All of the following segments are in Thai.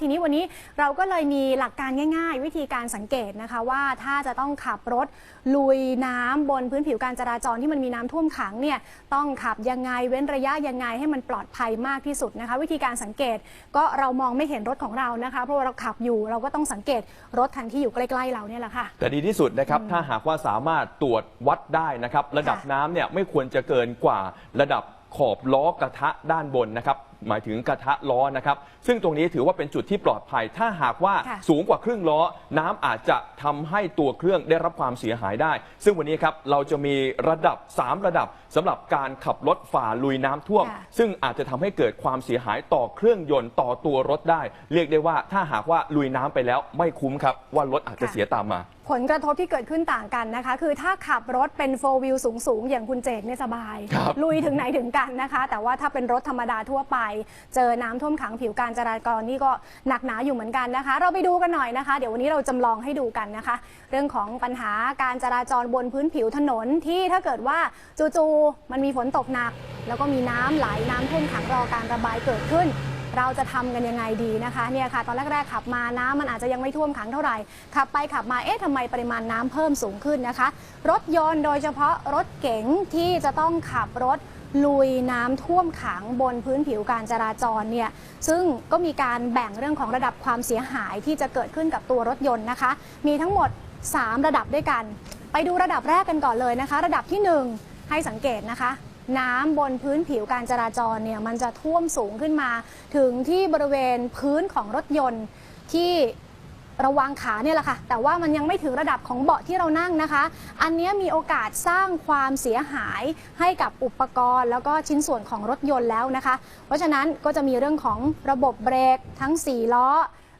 ทีนี้วันนี้เราก็เลยมีหลักการง่าย ๆ วิธีการสังเกตนะคะว่าถ้าจะต้องขับรถลุยน้ำบนพื้นผิวการจราจรที่มันมีน้ำท่วมขังเนี่ยต้องขับยังไงเว้นระยะยังไงให้มันปลอดภัยมากที่สุดนะคะ วิธีการสังเกตก็เรามองไม่เห็นรถของเรานะคะเพราะว่าเราขับอยู่เราก็ต้องสังเกตรถคันที่อยู่ใกล้ๆเราเนี่ยแหละค่ะแต่ดีที่สุดนะครับถ้าหากว่าสามารถตรวจวัดได้นะครับระดับค่ะน้ำเนี่ยไม่ควรจะเกินกว่าระดับ ขอบล้อกระทะด้านบนนะครับหมายถึงกระทะล้อนะครับ ซึ่งตรงนี้ถือว่าเป็นจุดที่ปลอดภัย ถ้าหากว่าค่ะสูงกว่าครึ่งล้อ น้ำอาจจะทำให้ตัวเครื่องได้รับความเสียหายได้ ซึ่งวันนี้ครับเราจะมีระดับ 3 ระดับสำหรับการขับรถฝ่าลุยน้ำท่วม ค่ะ ซึ่งอาจจะทำให้เกิดความเสียหายต่อเครื่องยนต์ต่อตัวรถได้ เรียกได้ว่าถ้าหากว่าลุยน้ำไปแล้วไม่คุ้มครับว่ารถอาจจะเสียตามมา ผลกระทบที่เกิดขึ้นต่างกันนะคะ คือถ้าขับรถเป็นโฟวิลสูงๆอย่างคุณเจกเนี่ยสบาย ครับลุยถึงไหนถึงกันนะคะ แต่ว่าถ้าเป็นรถธรรมดาทั่วไป เจอน้ำท่วมขังผิวการจราจรนี่ก็หนักหนาอยู่เหมือนกันนะคะ เราไปดูกันหน่อยนะคะ เดี๋ยววันนี้เราจำลองให้ดูกันนะคะ เรื่องของปัญหาการจราจรบนพื้นผิวถนนที่ถ้าเกิดว่าจู่ๆมันมีฝนตกหนัก แล้วก็มีน้ำไหลน้ำท่วมขังรอการระบายเกิดขึ้น เราจะทำกันยังไงดีนะคะเนี่ยค่ะ ตอนแรกๆขับมาน้ำมันอาจจะยังไม่ท่วมขังเท่าไหร่ ขับไปขับมาเอ๊ะทำไมปริมาณน้ำเพิ่มสูงขึ้นนะคะ รถยนต์โดยเฉพาะรถเก๋งที่จะต้องขับรถลุยน้ำท่วมขังบนพื้นผิวการจราจรเนี่ยซึ่งก็มีการแบ่งเรื่องของระดับความเสียหายที่จะเกิดขึ้นกับตัวรถยนต์นะคะ มีทั้งหมด 3 ระดับด้วยกัน ไปดูระดับแรกกันก่อนเลยนะคะ ระดับที่ 1 ให้สังเกตนะคะ น้ำบนพื้นผิวการจราจรเนี่ยมันจะท่วมสูงขึ้นมา ถึงที่บริเวณพื้นของรถยนต์ที่ระวางขาเนี่ยแหละค่ะ แต่ว่ามันยังไม่ถึงระดับของเบาะที่เรานั่งนะคะ อันนี้มีโอกาสสร้างความเสียหายให้กับอุปกรณ์ แล้วก็ชิ้นส่วนของรถยนต์แล้วนะคะ เพราะฉะนั้นก็จะมีเรื่องของระบบเบรกทั้ง 4 ล้อ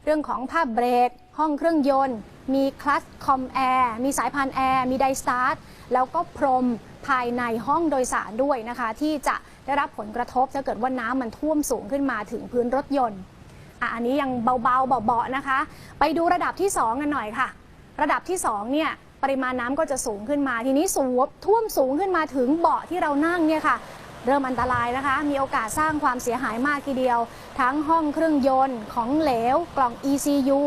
เรื่องของภาพเบรก ห้องเครื่องยนต์ มีคลัตช์คอมแอร์ มีสายพานแอร์ มีไดสตาร์ท แล้วก็พรม ภายในห้องโดยสารด้วยนะคะ ที่จะได้รับผลกระทบถ้าเกิดว่าน้ำมันท่วมสูงขึ้นมาถึงพื้นรถยนต์อันนี้ยังเบาๆเบาๆนะคะ ไปดูระดับที่ 2 กันหน่อยค่ะ ระดับที่2เนี่ยปริมาณน้ำก็จะสูงขึ้นมาทีนี้สูงท่วมสูงขึ้นมาถึงเบาะที่เรานั่งเนี่ยค่ะ เริ่มอันตรายนะคะ มีโอกาสสร้างความเสียหายมากทีเดียว ทั้งห้องเครื่องยนต์ของเหลว กล่อง ECU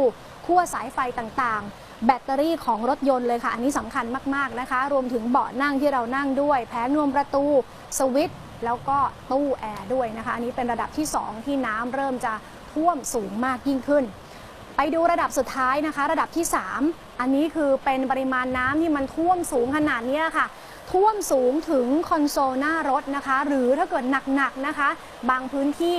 ขั้วสายไฟต่างๆ แบตเตอรี่ของรถยนต์เลยค่ะ อันนี้สำคัญมาก ๆ นะคะ รวมถึงเบาะนั่งที่เรานั่งด้วย แผงนวมประตู สวิตช์แล้วก็ตู้แอร์ด้วยนะคะ อันนี้เป็นระดับที่ 2 ที่น้ำเริ่มจะท่วมสูงมากยิ่งขึ้น ไปดูระดับสุดท้ายนะคะ ระดับที่ 3 อันนี้คือเป็นปริมาณน้ำที่มันท่วมสูงขนาดนี้ค่ะท่วมสูงถึงคอนโซลหน้ารถนะคะ หรือถ้าเกิดหนักๆนะคะ บางพื้นที่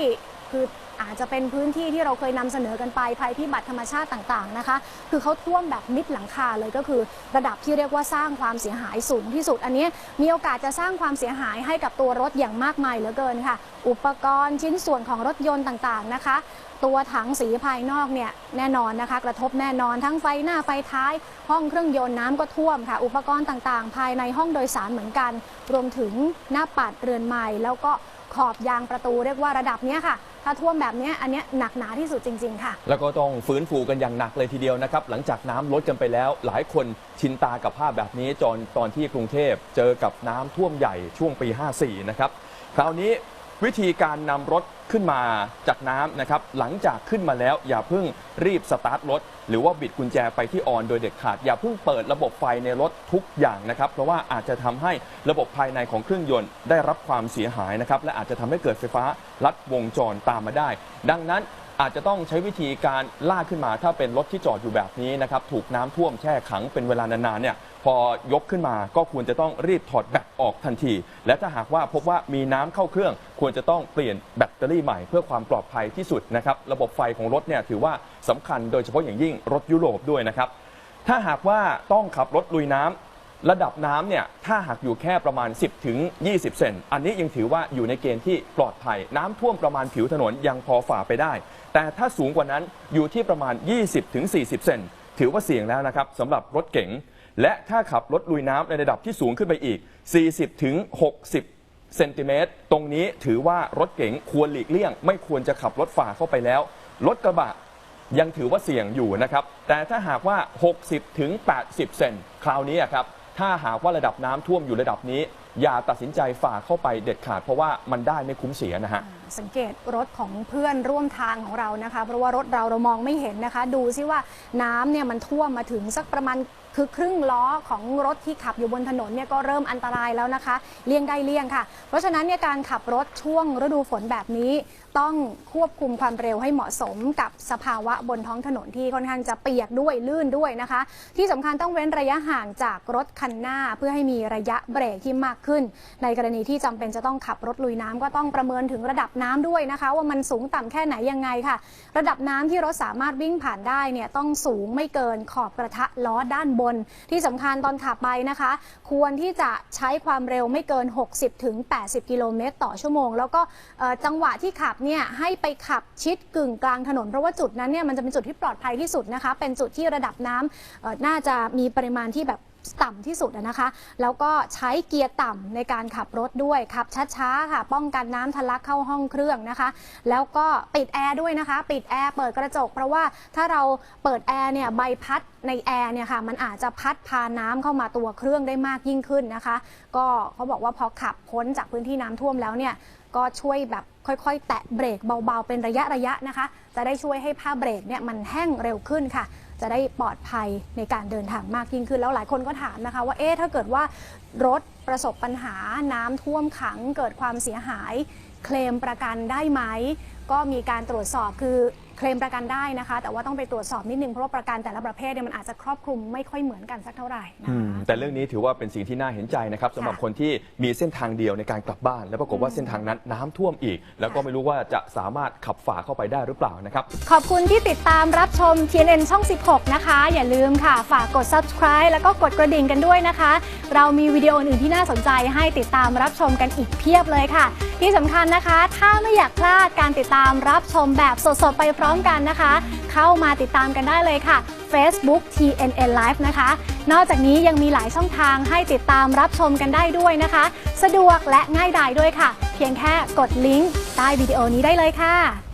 คืออาจจะเป็นพื้นที่ที่เราเคยนำเสนอกันไปภัยพิบัติธรรมชาติต่างๆนะคะ คือเขาท่วมแบบมิดหลังคาเลยก็คือ ระดับที่เรียกว่าสร้างความเสียหายสูงที่สุด อันนี้มีโอกาสจะสร้างความเสียหายให้กับตัวรถอย่างมากมายเหลือเกินค่ะ อุปกรณ์ชิ้นส่วนของรถยนต์ต่างๆนะคะ ตัวถังสีภายนอกเนี่ยแน่นอนนะคะ กระทบแน่นอนทั้งไฟหน้าไฟท้าย ห้องเครื่องยนต์น้ำก็ท่วมค่ะ อุปกรณ์ต่างๆ ภายในห้องโดยสารเหมือนกัน รวมถึงหน้าปัดเรือนไม้แล้วก็ ขอบยางประตูเรียกว่าระดับนี้ค่ะ ถ้าท่วมแบบนี้อันนี้หนักหนาที่สุดจริง ๆ ค่ะ แล้วก็ต้องฟื้นฟูกันอย่างหนักเลยทีเดียวนะครับ หลังจากน้ำลดกันไปแล้ว หลายคนชินตากับภาพแบบนี้จนตอนที่กรุงเทพเจอกับน้ำท่วมใหญ่ช่วงปี 54 นะครับ คราวนี้ วิธีการนำรถขึ้นมาจากน้ำนะครับหลังจากขึ้นมาแล้วอย่าเพิ่งรีบสตาร์ทรถ หรือว่าบิดกุญแจไปที่ออนโดยเด็ดขาด อย่าเพิ่งเปิดระบบไฟในรถทุกอย่างนะครับ เพราะว่าอาจจะทำให้ระบบภายในของเครื่องยนต์ได้รับความเสียหายนะครับและอาจจะทำให้เกิดไฟฟ้าลัดวงจรตามมาได้ ดังนั้น อาจจะต้องใช้วิธีการลากขึ้นมา ถ้าเป็นรถที่จอดอยู่แบบนี้นะครับถูกน้ำท่วมแช่ขังเป็นเวลานานๆเนี่ยพอยกขึ้นมาก็ควรจะต้องรีบถอดแบตออกทันที และถ้าหากว่าพบว่ามีน้ำเข้าเครื่อง ควรจะต้องเปลี่ยนแบตเตอรี่ใหม่เพื่อความปลอดภัยที่สุดนะครับระบบไฟของรถเนี่ยถือว่าสำคัญโดยเฉพาะอย่างยิ่งรถยุโรปด้วยนะครับถ้าหากว่าต้องขับรถลุยน้ำ ระดับน้ำเนี่ยถ้าหากอยู่แค่ประมาณ 10 ถึง 20 เซนอันนี้ยังถือว่าอยู่ในเกณฑ์ที่ปลอดภัย น้ำท่วมประมาณผิวถนนยังพอฝ่าไปได้ แต่ถ้าสูงกว่านั้นอยู่ที่ประมาณ 20 ถึง 40 เซนถือว่าเสี่ยงแล้วนะครับสำหรับรถเก๋งและถ้าขับรถลุยน้ำในระดับที่สูงขึ้นไปอีก 40 ถึง 60 เซนติเมตร ตรงนี้ถือว่ารถเก๋งควรหลีกเลี่ยง ไม่ควรจะขับรถฝ่าเข้าไปแล้ว รถกระบะยังถือว่าเสี่ยงอยู่นะครับ แต่ถ้าหากว่า 60 ถึง 80 เซน คราวนี้ครับ ถ้าหากว่าระดับน้ำท่วมอยู่ระดับนี้ อย่าตัดสินใจฝ่าเข้าไปเด็ดขาดเพราะว่ามันได้ไม่คุ้มเสียนะฮะสังเกตรถของเพื่อนร่วมทางของเรานะคะ เพราะว่ารถเราเรามองไม่เห็นนะคะ ดูซิว่าน้ำเนี่ยมันท่วมมาถึงสักประมาณคือครึ่งล้อของรถที่ขับอยู่บนถนนเนี่ยก็เริ่มอันตรายแล้วนะคะ เลี่ยงได้เลี่ยงค่ะ เพราะฉะนั้นเนี่ยการขับรถช่วงฤดูฝนแบบนี้ ต้องควบคุมความเร็วให้เหมาะสมกับสภาวะบนท้องถนนที่ค่อนข้างจะเปียกด้วยลื่นด้วยนะคะ ที่สำคัญต้องเว้นระยะห่างจากรถคันหน้า เพื่อให้มีระยะเบรกที่มากขึ้น ในกรณีที่จำเป็นจะต้องขับรถลุยน้ำก็ต้องประเมินถึงระดับน้ำด้วยนะคะ ว่ามันสูงต่ำแค่ไหนยังไงค่ะ ระดับน้ำที่รถสามารถวิ่งผ่านได้เนี่ยต้องสูงไม่เกินขอบกระทะล้อด้านบน ที่สำคัญตอนขับไปนะคะ ควรที่จะใช้ความเร็วไม่เกิน 60ถึง80 กิโลเมตร ต่อชั่วโมง แล้วก็จังหวะที่ขับเนี่ยให้ไปขับชิดกึ่งกลางถนน เพราะว่าจุดนั้นเนี่ยมันจะเป็นจุดที่ปลอดภัยที่สุดนะคะ เป็นจุดที่ระดับน้ำเอ่อน่าจะมีปริมาณที่แบบ ต่ำที่สุดนะคะ แล้วก็ใช้เกียร์ต่ำในการขับรถด้วยขับช้าๆค่ะ ป้องกันน้ำทะลักเข้าห้องเครื่องนะคะ แล้วก็ปิดแอร์ด้วยนะคะ ปิดแอร์เปิดกระจก เพราะว่าถ้าเราเปิดแอร์เนี่ยใบพัดในแอร์เนี่ยค่ะมันอาจจะพัดพาน้ำเข้ามาตัวเครื่องได้มากยิ่งขึ้นนะคะ ก็เขาบอกว่าพอขับพ้นจากพื้นที่น้ำท่วมแล้วเนี่ยก็ช่วยแบบค่อยๆ แตะเบรกเบาๆ เป็นระยะๆนะคะ จะได้ช่วยให้ผ้าเบรกเนี่ยมันแห้งเร็วขึ้นค่ะ จะได้ปลอดภัยในการเดินทางมากยิ่งขึ้น แล้วหลายคนก็ถามนะคะ ว่าเอ๊ะถ้าเกิดว่ารถประสบปัญหาน้ำท่วมขังเกิดความเสียหาย เคลมประกันได้ไหม ก็มีการตรวจสอบคือ เคลมประกันได้นะคะ แต่ว่าต้องไปตรวจสอบนิดนึงเพราะว่าประกันแต่ละประเภทเนี่ยมันอาจจะครอบคลุมไม่ค่อยเหมือนกันสักเท่าไหร่นะอืมคะ แต่เรื่องนี้ถือว่าเป็นสิ่งที่น่าเห็นใจนะครับสำหรับค่ะคนที่มีเส้นทางเดียวในการกลับบ้าน แล้วปรากฏว่าเส้นทางนั้นน้ำท่วมอีก แล้วก็ไม่รู้ว่าจะสามารถขับฝ่าเข้าไปได้หรือเปล่านะครับ ขอบคุณที่ติดตามรับชม TNN ช่อง 16 นะคะ อย่าลืมค่ะ ฝากกด subscribe แล้วก็กดกระดิ่งกันด้วยนะคะ เรามีวิดีโออื่นที่น่าสนใจให้ติดตามรับชมกันอีกเพียบเลยค่ะ ที่สำคัญนะคะ ถ้าไม่อยากพลาดการติดตามรับชมแบบสดๆ ไปพร้อมกันนะคะ เข้ามาติดตามกันได้เลยค่ะ Facebook TNN Live นะคะ นอกจากนี้ยังมีหลายช่องทางให้ติดตามรับชมกันได้ด้วยนะคะ สะดวกและง่ายดายด้วยค่ะ เพียงแค่กดลิงก์ใต้วิดีโอนี้ได้เลยค่ะ